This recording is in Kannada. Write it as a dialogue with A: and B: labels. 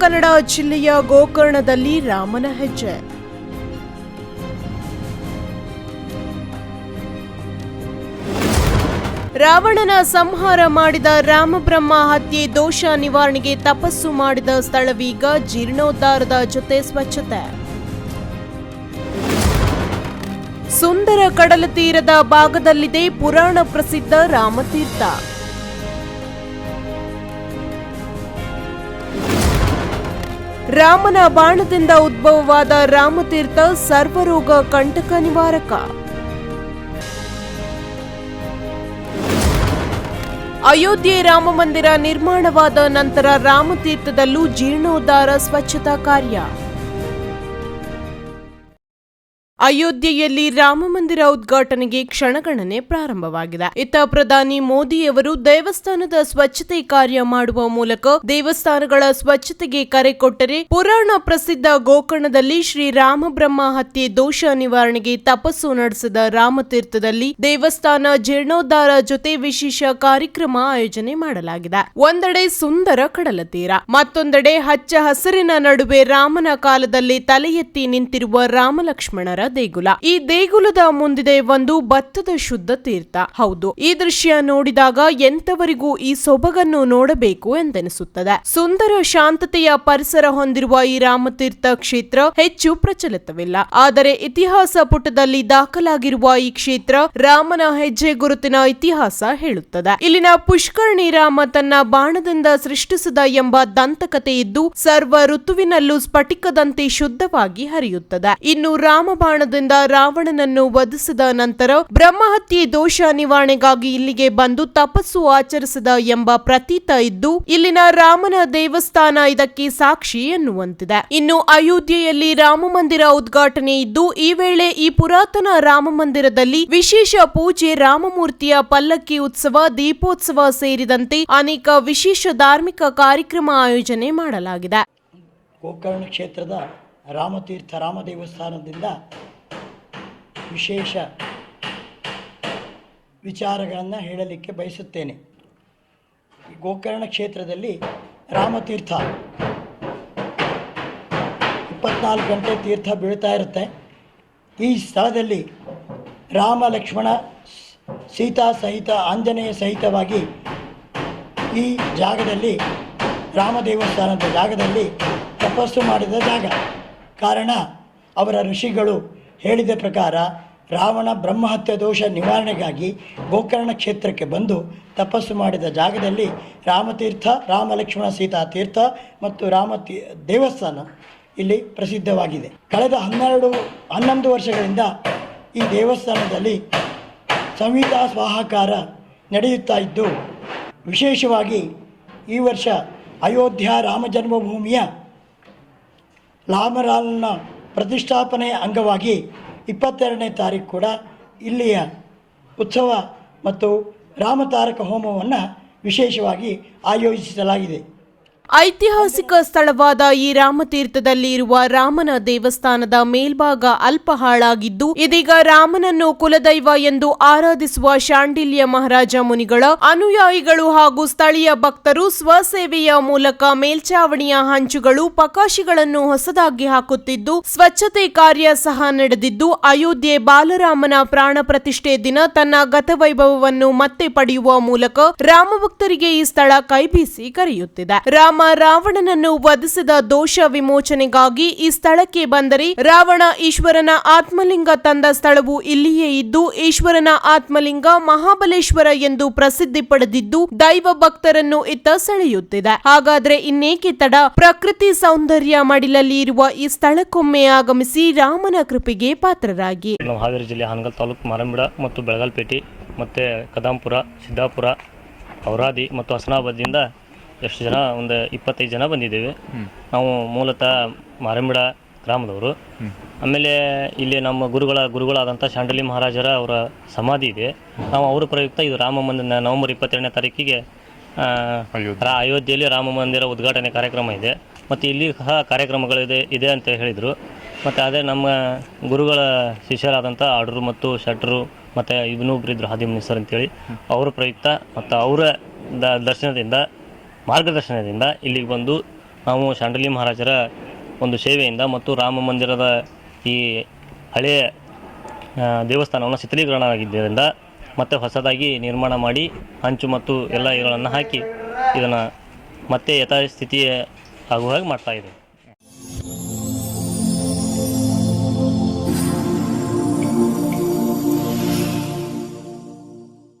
A: ಕನ್ನಡ ಜಿಲ್ಲೆಯ ಗೋಕರ್ಣದಲ್ಲಿ ರಾಮನ ಹೆಜ್ಜೆ. ರಾವಣನ ಸಂಹಾರ ಮಾಡಿದ ರಾಮಬ್ರಹ್ಮ ಹತ್ಯೆ ದೋಷ ನಿವಾರಣೆಗೆ ತಪಸ್ಸು ಮಾಡಿದ ಸ್ಥಳವೀಗ ಜೀರ್ಣೋದ್ಧಾರದ ಜೊತೆ ಸ್ವಚ್ಛತೆ. ಸುಂದರ ಕಡಲ ತೀರದ ಭಾಗದಲ್ಲಿದೆ ಪುರಾಣ ಪ್ರಸಿದ್ಧ ರಾಮತೀರ್ಥ. ರಾಮನ ಬಾಣದಿಂದ ಉದ್ಭವವಾದ ರಾಮತೀರ್ಥ ಸರ್ವರೋಗ ಕಂಟಕ ನಿವಾರಕ. ಅಯೋಧ್ಯೆ ರಾಮ ಮಂದಿರ ನಿರ್ಮಾಣವಾದ ನಂತರ ರಾಮತೀರ್ಥದಲ್ಲೂ ಜೀರ್ಣೋದ್ಧಾರ ಸ್ವಚ್ಛತಾ ಕಾರ್ಯ. ಅಯೋಧ್ಯೆಯಲ್ಲಿ ರಾಮ ಮಂದಿರ ಉದ್ಘಾಟನೆಗೆ ಕ್ಷಣಗಣನೆ ಪ್ರಾರಂಭವಾಗಿದೆ. ಇತ್ತ ಪ್ರಧಾನಿ ಮೋದಿಯವರು ದೇವಸ್ಥಾನದ ಸ್ವಚ್ಛತೆ ಕಾರ್ಯ ಮಾಡುವ ಮೂಲಕ ದೇವಸ್ಥಾನಗಳ ಸ್ವಚ್ಛತೆಗೆ ಕರೆ ಕೊಟ್ಟರೆ ಪುರಾಣ ಪ್ರಸಿದ್ಧ ಗೋಕರ್ಣದಲ್ಲಿ ಶ್ರೀ ರಾಮಬ್ರಹ್ಮ ಹತ್ಯೆ ದೋಷ ನಿವಾರಣೆಗೆ ತಪಸ್ಸು ನಡೆಸಿದ ರಾಮತೀರ್ಥದಲ್ಲಿ ದೇವಸ್ಥಾನ ಜೀರ್ಣೋದ್ಧಾರ ಜೊತೆ ವಿಶೇಷ ಕಾರ್ಯಕ್ರಮ ಆಯೋಜನೆ ಮಾಡಲಾಗಿದೆ. ಒಂದೆಡೆ ಸುಂದರ ಕಡಲ ತೀರ, ಮತ್ತೊಂದೆಡೆ ಹಚ್ಚ ಹಸಿರಿನ ನಡುವೆ ರಾಮನ ಕಾಲದಲ್ಲಿ ತಲೆ ಎತ್ತಿ ನಿಂತಿರುವ ರಾಮಲಕ್ಷ್ಮಣರ ದೇಗುಲ. ಈ ದೇಗುಲದ ಮುಂದಿದೆ ಒಂದು ಭತ್ತದ ಶುದ್ಧ ತೀರ್ಥ. ಹೌದು, ಈ ದೃಶ್ಯ ನೋಡಿದಾಗ ಎಂತವರಿಗೂ ಈ ಸೊಬಗನ್ನು ನೋಡಬೇಕು ಎಂದೆನಿಸುತ್ತದೆ. ಸುಂದರ ಶಾಂತತೆಯ ಪರಿಸರ ಹೊಂದಿರುವ ಈ ರಾಮತೀರ್ಥ ಕ್ಷೇತ್ರ ಹೆಚ್ಚು ಪ್ರಚಲಿತವಿಲ್ಲ. ಆದರೆ ಇತಿಹಾಸ ಪುಟದಲ್ಲಿ ದಾಖಲಾಗಿರುವ ಈ ಕ್ಷೇತ್ರ ರಾಮನ ಹೆಜ್ಜೆ ಗುರುತಿನ ಇತಿಹಾಸ ಹೇಳುತ್ತದೆ. ಇಲ್ಲಿನ ಪುಷ್ಕರಣಿ ರಾಮ ತನ್ನ ಬಾಣದಿಂದ ಸೃಷ್ಟಿಸಿದ ಎಂಬ ದಂತಕತೆ ಇದ್ದು ಸರ್ವ ಋತುವಿನಲ್ಲೂ ಸ್ಫಟಿಕದಂತೆ ಶುದ್ಧವಾಗಿ ಹರಿಯುತ್ತದೆ. ಇನ್ನು ರಾಮಬಾಣದಿಂದ ರಾವಣನನ್ನು ವಧಿಸಿದ ನಂತರ ಬ್ರಹ್ಮಹತ್ಯೆ ದೋಷ ನಿವಾರಣೆಗಾಗಿ ಇಲ್ಲಿಗೆ ಬಂದು ತಪಸ್ಸು ಆಚರಿಸಿದ ಎಂಬ ಪ್ರತೀತ ಇದ್ದು, ಇಲ್ಲಿನ ರಾಮನ ದೇವಸ್ಥಾನ ಇದಕ್ಕೆ ಸಾಕ್ಷಿ ಎನ್ನುವಂತಿದೆ. ಇನ್ನು ಅಯೋಧ್ಯೆಯಲ್ಲಿ ರಾಮ ಮಂದಿರ ಉದ್ಘಾಟನೆ ಇದ್ದು, ಈ ವೇಳೆ ಈ ಪುರಾತನ ರಾಮ ಮಂದಿರದಲ್ಲಿ ವಿಶೇಷ ಪೂಜೆ ರಾಮಮೂರ್ತಿಯ ಪಲ್ಲಕ್ಕಿ ಉತ್ಸವ, ದೀಪೋತ್ಸವ ಸೇರಿದಂತೆ ಅನೇಕ ವಿಶೇಷ ಧಾರ್ಮಿಕ ಕಾರ್ಯಕ್ರಮ ಆಯೋಜನೆ ಮಾಡಲಾಗಿದೆ.
B: ಗೋಕರ್ಣ ಕ್ಷೇತ್ರದ ರಾಮತೀರ್ಥ ರಾಮ ದೇವಸ್ಥಾನದಿಂದ ವಿಶೇಷ ವಿಚಾರಗಳನ್ನು ಹೇಳಲಿಕ್ಕೆ ಬಯಸುತ್ತೇನೆ. ಗೋಕರ್ಣ ಕ್ಷೇತ್ರದಲ್ಲಿ ರಾಮತೀರ್ಥ ಇಪ್ಪತ್ನಾಲ್ಕು ಗಂಟೆ ತೀರ್ಥ ಬೀಳ್ತಾ ಇರುತ್ತೆ. ಈ ಸ್ಥಳದಲ್ಲಿ ರಾಮ, ಲಕ್ಷ್ಮಣ, ಸೀತಾ ಸಹಿತ, ಆಂಜನೇಯ ಸಹಿತವಾಗಿ ಈ ಜಾಗದಲ್ಲಿ, ರಾಮ ದೇವಸ್ಥಾನದ ಜಾಗದಲ್ಲಿ ತಪಸ್ಸು ಮಾಡಿದ ಜಾಗ. ಕಾರಣ ಅವರ ಋಷಿಗಳು ಹೇಳಿದ ಪ್ರಕಾರ ರಾವಣ ಬ್ರಹ್ಮಹತ್ಯ ದೋಷ ನಿವಾರಣೆಗಾಗಿ ಗೋಕರ್ಣ ಕ್ಷೇತ್ರಕ್ಕೆ ಬಂದು ತಪಸ್ಸು ಮಾಡಿದ ಜಾಗದಲ್ಲಿ ರಾಮತೀರ್ಥ ರಾಮ ಲಕ್ಷ್ಮಣ ಸೀತಾ ತೀರ್ಥ ಮತ್ತು ರಾಮ ದೇವಸ್ಥಾನ ಇಲ್ಲಿ ಪ್ರಸಿದ್ಧವಾಗಿದೆ. ಕಳೆದ ಹನ್ನೆರಡು, ಹನ್ನೊಂದು ವರ್ಷಗಳಿಂದ ಈ ದೇವಸ್ಥಾನದಲ್ಲಿ ಸಂಹಿತಾ ಸ್ವಾಹಾಕಾರ ನಡೆಯುತ್ತಾ ಇದ್ದು, ವಿಶೇಷವಾಗಿ ಈ ವರ್ಷ ಅಯೋಧ್ಯ ರಾಮ ಜನ್ಮಭೂಮಿಯ ಲಾಮರಾಲ್ನ ಪ್ರತಿಷ್ಠಾಪನೆಯ ಅಂಗವಾಗಿ ಇಪ್ಪತ್ತೆರಡನೇ ತಾರೀಕು ಕೂಡ ಇಲ್ಲಿಯ ಉತ್ಸವ ಮತ್ತು ರಾಮತಾರಕ ಹೋಮವನ್ನು ವಿಶೇಷವಾಗಿ ಆಯೋಜಿಸಲಾಗಿದೆ.
A: ಐತಿಹಾಸಿಕ ಸ್ಥಳವಾದ ಈ ರಾಮತೀರ್ಥದಲ್ಲಿ ಇರುವ ರಾಮನ ದೇವಸ್ಥಾನದ ಮೇಲ್ಭಾಗ ಅಲ್ಪ ಹಾಳಾಗಿದ್ದು ಇದೀಗ ರಾಮನನ್ನು ಕುಲದೈವ ಎಂದು ಆರಾಧಿಸುವ ಶಾಂಡಿಲ್ಯ ಮಹಾರಾಜ ಮುನಿಗಳ ಅನುಯಾಯಿಗಳು ಹಾಗೂ ಸ್ಥಳೀಯ ಭಕ್ತರು ಸ್ವಸೇವೆಯ ಮೂಲಕ ಮೇಲ್ಚಾವಣಿಯ ಹಂಚುಗಳು ಪಕಾಶಿಗಳನ್ನು ಹೊಸದಾಗಿ ಹಾಕುತ್ತಿದ್ದು, ಸ್ವಚ್ಛತೆ ಕಾರ್ಯ ಸಹ ನಡೆದಿದ್ದು, ಅಯೋಧ್ಯೆ ಬಾಲರಾಮನ ಪ್ರಾಣ ಪ್ರತಿಷ್ಠೆ ದಿನ ತನ್ನ ಗತವೈಭವವನ್ನು ಮತ್ತೆ ಪಡೆಯುವ ಮೂಲಕ ರಾಮಭಕ್ತರಿಗೆ ಈ ಸ್ಥಳ ಕೈಬೀಸಿ ಕರೆಯುತ್ತಿದೆ. ರಾಮ ರಾವಣನನ್ನು ವಧಿಸಿದ ದೋಷ ವಿಮೋಚನೆಗಾಗಿ ಈ ಸ್ಥಳಕ್ಕೆ ಬಂದರೆ ರಾವಣ ಈಶ್ವರನ ಆತ್ಮಲಿಂಗ ತಂದ ಸ್ಥಳವು ಇಲ್ಲಿಯೇ ಇದ್ದು, ಈಶ್ವರನ ಆತ್ಮಲಿಂಗ ಮಹಾಬಲೇಶ್ವರ ಎಂದು ಪ್ರಸಿದ್ಧಿ ಪಡೆದಿದ್ದು, ದೈವ ಭಕ್ತರನ್ನು ಇತ್ತ ಸೆಳೆಯುತ್ತಿದೆ. ಹಾಗಾದ್ರೆ ಇನ್ನೇಕೆ ತಡ? ಪ್ರಕೃತಿ ಸೌಂದರ್ಯ ಮಡಿಲಲ್ಲಿ ಇರುವ ಈ ಸ್ಥಳಕ್ಕೊಮ್ಮೆ ಆಗಮಿಸಿ ರಾಮನ ಕೃಪೆಗೆ ಪಾತ್ರರಾಗಿ.
C: ಹಾವೇರಿ ಜಿಲ್ಲೆ ಹಾನಗಲ್ ತಾಲೂಕು ಮಾರಂಬಿಡ ಮತ್ತು ಬೆಳಗಲ್ಪೇಟೆ ಮತ್ತೆ ಕದಾಂಪುರ, ಸಿದ್ದಾಪುರ, ಔರಾದಿ ಮತ್ತು ಹಸನಾಬಾದಿಂದ ಎಷ್ಟು ಜನ? ಒಂದು ಇಪ್ಪತ್ತೈದು ಜನ ಬಂದಿದ್ದೇವೆ. ನಾವು ಮೂಲತಃ ಮಾರಂಬಿಡ ಗ್ರಾಮದವರು. ಆಮೇಲೆ ಇಲ್ಲಿ ನಮ್ಮ ಗುರುಗಳ ಗುರುಗಳಾದಂಥ ಶಾಂಡಲಿ ಮಹಾರಾಜರ ಅವರ ಸಮಾಧಿ ಇದೆ. ನಾವು ಅವರ ಪ್ರಯುಕ್ತ ಇದು ರಾಮ ಮಂದಿರ ನವೆಂಬರ್ ಇಪ್ಪತ್ತೆರಡನೇ ತಾರೀಕಿಗೆ ಆ, ಅಯೋಧ್ಯೆಯಲ್ಲಿ ರಾಮ ಮಂದಿರ ಉದ್ಘಾಟನೆ ಕಾರ್ಯಕ್ರಮ ಇದೆ. ಮತ್ತು ಇಲ್ಲಿ ಸಹ ಕಾರ್ಯಕ್ರಮಗಳಿದೆ ಇದೆ ಅಂತ ಹೇಳಿದರು. ಮತ್ತು ಅದೇ ನಮ್ಮ ಗುರುಗಳ ಶಿಷ್ಯರಾದಂಥ ಆಡ್ರು ಮತ್ತು ಶಟ್ರು ಮತ್ತು ಇನ್ನೊಬ್ರು ಇದ್ರು ಹಾದಿಮ್ ಸರ್ ಅಂತೇಳಿ ಅವರ ಪ್ರಯುಕ್ತ. ಮತ್ತು ಅವರ ದ ದರ್ಶನದಿಂದ ಮಾರ್ಗದರ್ಶನದಿಂದ ಇಲ್ಲಿಗೆ ಬಂದು ನಾವು ಶಾಂಡಲಿ ಮಹಾರಾಜರ ಒಂದು ಸೇವೆಯಿಂದ ಮತ್ತು ರಾಮ ಮಂದಿರದ ಈ ಹಳೆಯ ದೇವಸ್ಥಾನವನ್ನು ಚಿತ್ರೀಕರಣ ಆಗಿದ್ದರಿಂದ ಮತ್ತೆ ಹೊಸದಾಗಿ ನಿರ್ಮಾಣ ಮಾಡಿ ಹಂಚು ಮತ್ತು ಎಲ್ಲ ಇವುಗಳನ್ನು ಹಾಕಿ ಇದನ್ನು ಮತ್ತೆ ಯಥಾಸ್ಥಿತಿ ಆಗುವ ಹಾಗೆ ಮಾಡ್ತಾ ಇದೆ